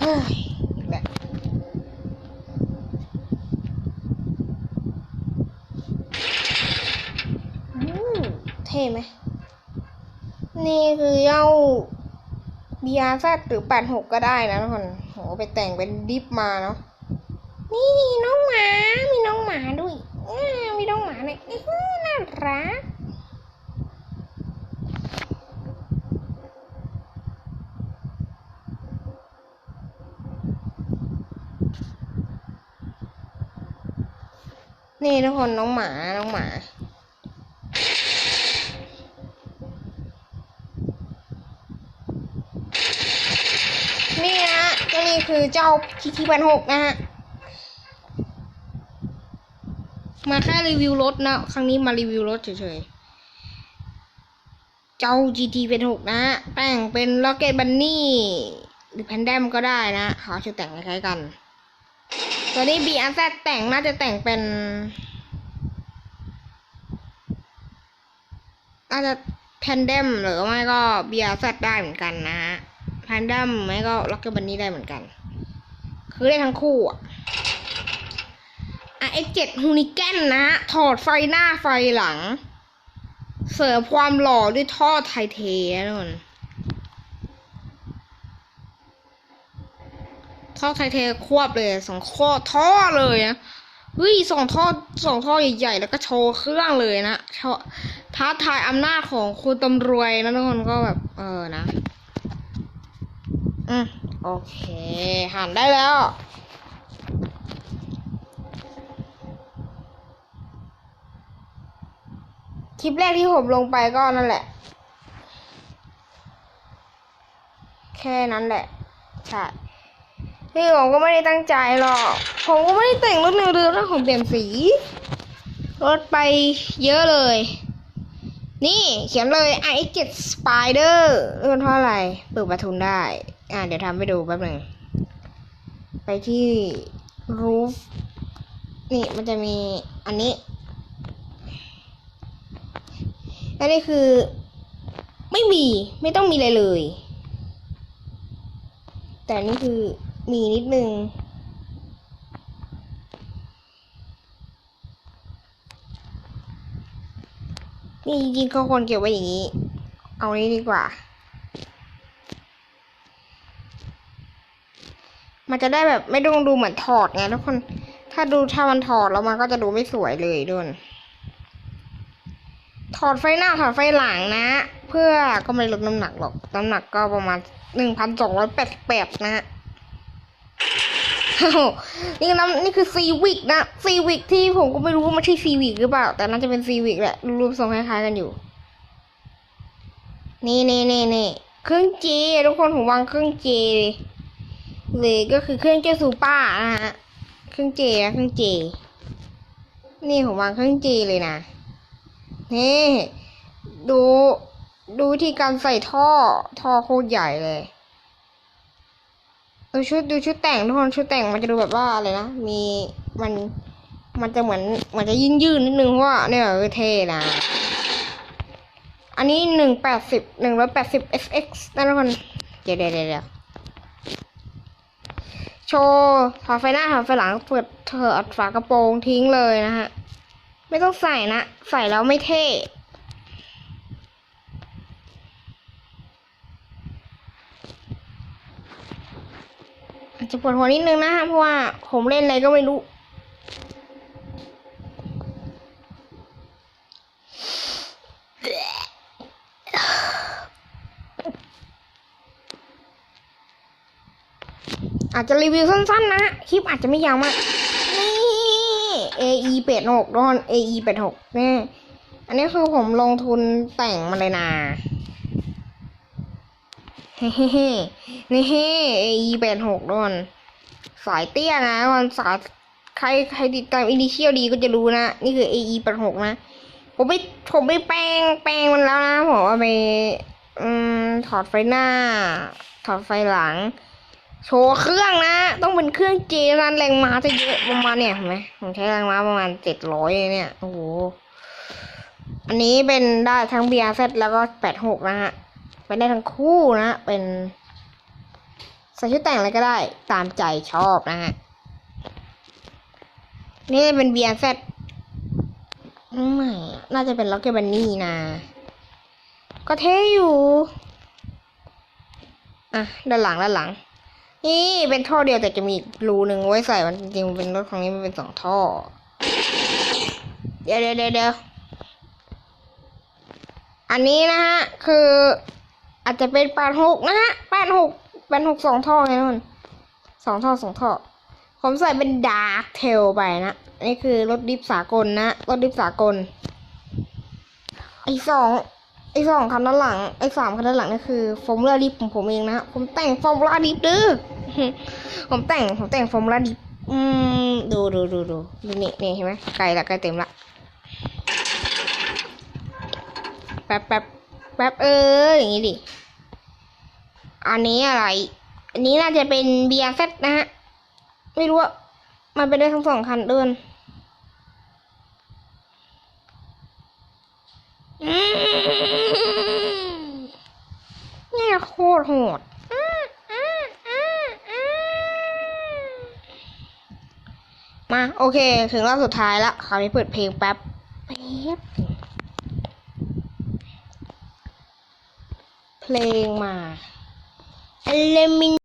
เฮ้ยอีกแล้วอืมเท่ไหม นี่คือเย้า BRZ หรือ 86 ก็ได้นะทุกคนโหไปแต่งเป็นดิฟมาเนาะ นี่น้องหมา มีน้องหมาด้วยมีน้องหมาเลยอื้อหือน่ารัก นี่ทุกคนน้องหมา น้องหมา นี่นะฮะก็นี่คือเจ้าทีทีพันหกนะฮะ มาแค่รีวิวรถนะ ครั้งนี้มารีวิวรถเฉยๆ เจ้า GT เป็นหกนะฮะแต่งเป็น Rocket Bunny หรือ Pandem ก็ได้นะขาชื่อแต่งคล้ายๆกัน ตัวนี้ BRZ แซแต่งน่าจะแต่งเป็นน่าจะ Pandem หรือไม่ก็ BRZ ได้เหมือนกันนะฮะ Pandem ไม่ก็ Rocket Bunny ได้เหมือนกัน คือได้ทั้งคู่อะ RX7 ฮูนิแกนนะฮะ ถอดไฟหน้าไฟหลัง เสริมความหล่อด้วยท่อไทเทนะทุกคน ท่อไทเทควบเลยสองข้อท่อเลยนะเฮ้ยสองท่อสองท่อใหญ่ๆแล้วก็โชว์เครื่องเลยนะโชว์ท้าทายอำนาจของคุณตำรวจนะทุกคนก็แบบเออนะ อืมโอเค หันได้แล้วคลิปแรกที่ผมลงไปก็นั่นแหละ แค่นั้นแหละ ใช่ ที่ผมก็ไม่ได้ตั้งใจหรอก ผมก็ไม่ได้แต่งรถเร็วๆนะผมเปลี่ยนสี รถไปเยอะเลย นี่เขียนเลย i7 Spider เรื่องเท่าไหร่เปิดประทุนได้ อ่าเดี๋ยวทำไปดูแป๊บหนึ่ง ไปที่ roof นี่มันจะมีอันนี้และนี่คือ ไม่มีไม่ต้องมีอะไรเลย แต่นี่คือ มีนิดนึง นี่จริงๆเขาควรเก็บไว้อย่างนี้ เอานี้ดีกว่า มันจะได้แบบไม่ต้องดูเหมือนถอดไงทุกคน ถ้าดูถ้ามันถอดแล้วมันก็จะดูไม่สวยเลยด้วยถอดไฟหน้าถอดไฟหลังนะ เพื่อก็ไม่ลดน้ำหนักหรอก น้ำหนักก็ประมาณหนึ่งพันสองร้อยแปดแปดนะฮะ โอ้โหนี่น้ำนี่คือซีวิกนะซีวิกที่ผมก็ไม่รู้ว่ามันใช่ซีวิกหรือเปล่า แต่น่าจะเป็นซีวิกแหละรูปทรงคล้ายๆกันอยู่ นี่นี่นี่นี่เครื่องเจทุกคนผมวางเครื่องเจเลยก็คือเครื่องเจซูป้านะฮะเครื่องเจนะเครื่องเจ นี่ผมวางเครื่องเจเลยนะนี่ดูดูวิธีการใส่ท่อท่อโคตรใหญ่เลย ดูชุดดูชุดแต่งทุกคนชุดแต่งมันจะดูแบบว่าอะไรนะมีมันมันจะเหมือนมันจะยืนยืนนิดนึงเพราะว่าเนี่ยเท่นะอันนี้หนึ่งแปดสิบหนึ่งร้อยแปดสิบ fx นะทุกคนเดี๋ยวเดี๋ยวเดี๋ยวโชว์ถอไฟหน้าถอไฟหลังเปิดเถอดฝากระโปรงทิ้งเลยนะฮะ ไม่ต้องใส่นะ ใส่แล้วไม่เท่ จะปวดหัวนิดนึงนะฮะเพราะว่าผมเล่นอะไรก็ไม่รู้ อาจจะรีวิวสั้นๆนะคลิปอาจจะไม่ยาวมาก นี่ AE เป็ดหกดอน AE เป็ดหกนี่อันนี้คือผมลงทุนแต่งมาเลยนะ เฮ้เฮ้เฮ้นี่เฮ้ AE เป็ดหกดอน สายเตี้ยนะมันสายใครใครติดตามอินดิเชียลดีก็จะรู้นะ นี่คือ AE แปดหกนะ ผมไปผมไปแปลงแปลงมันแล้วนะผมเอาไปอืมถอดไฟหน้า ถอดไฟหลัง โชว์เครื่องนะ ต้องเป็นเครื่องเจรันแรงม้าจะเยอะประมาณเนี่ยเห็นไหมผมใช้แรงม้าประมาณเจ็ดร้อยเนี่ย โอ้โห อันนี้เป็นได้ทั้ง BRZ แล้วก็แปดหกนะฮะ เป็นได้ทั้งคู่นะ เป็นใส่ชุดแต่งอะไรก็ได้ ตามใจชอบนะฮะ นี่เป็นเบียร์เซตไม่ น่าจะเป็นล็อกเก็ตบันนี่นะ ก็เท่อยู่ อะ ด้านหลัง ด้านหลัง นี่เป็นท่อเดียวแต่จะมีรูหนึ่งไว้ใส่มันจริงๆเป็นรถของนี้มันเป็นสองท่อ เดี๋ยวเดี๋ยวเดี๋ยวเดี๋ยวอันนี้นะฮะ คือ อาจจะเป็นแปดหกนะฮะแปดหกแปดหกสองท่อไงทุกคนสองท่อสองท่อ ผมใส่เป็นดาร์กเทลไปนะนนี้คือรถดิฟสากลนะ รถดิฟสากล ไอสองไอสองคันด้านหลัง ไอสามคันด้านหลังนี่คือฟอร์มูล่าดิฟของผมเองนะ ผมแต่งฟอร์มูล่าดิฟดื้อผมแต่งผมแต่งฟอร์มูล่าดิฟอืมดูดูดูดูดูนี่นี่เห็นไหมไกลละไกลเต็มละแป๊บแป๊บแป๊บเอออย่างนี้ดิ อันนี้อะไร อันนี้น่าจะเป็นเบียร์เซตนะฮะ ไม่รู้ว่ามันเป็นได้ทั้งสองคันเดิน เนี่ยโคตรโหดมา โอเค ถึงรอบสุดท้ายละคราวนี้เปิดเพลงแป๊บแป๊บเพลงมา เลมิน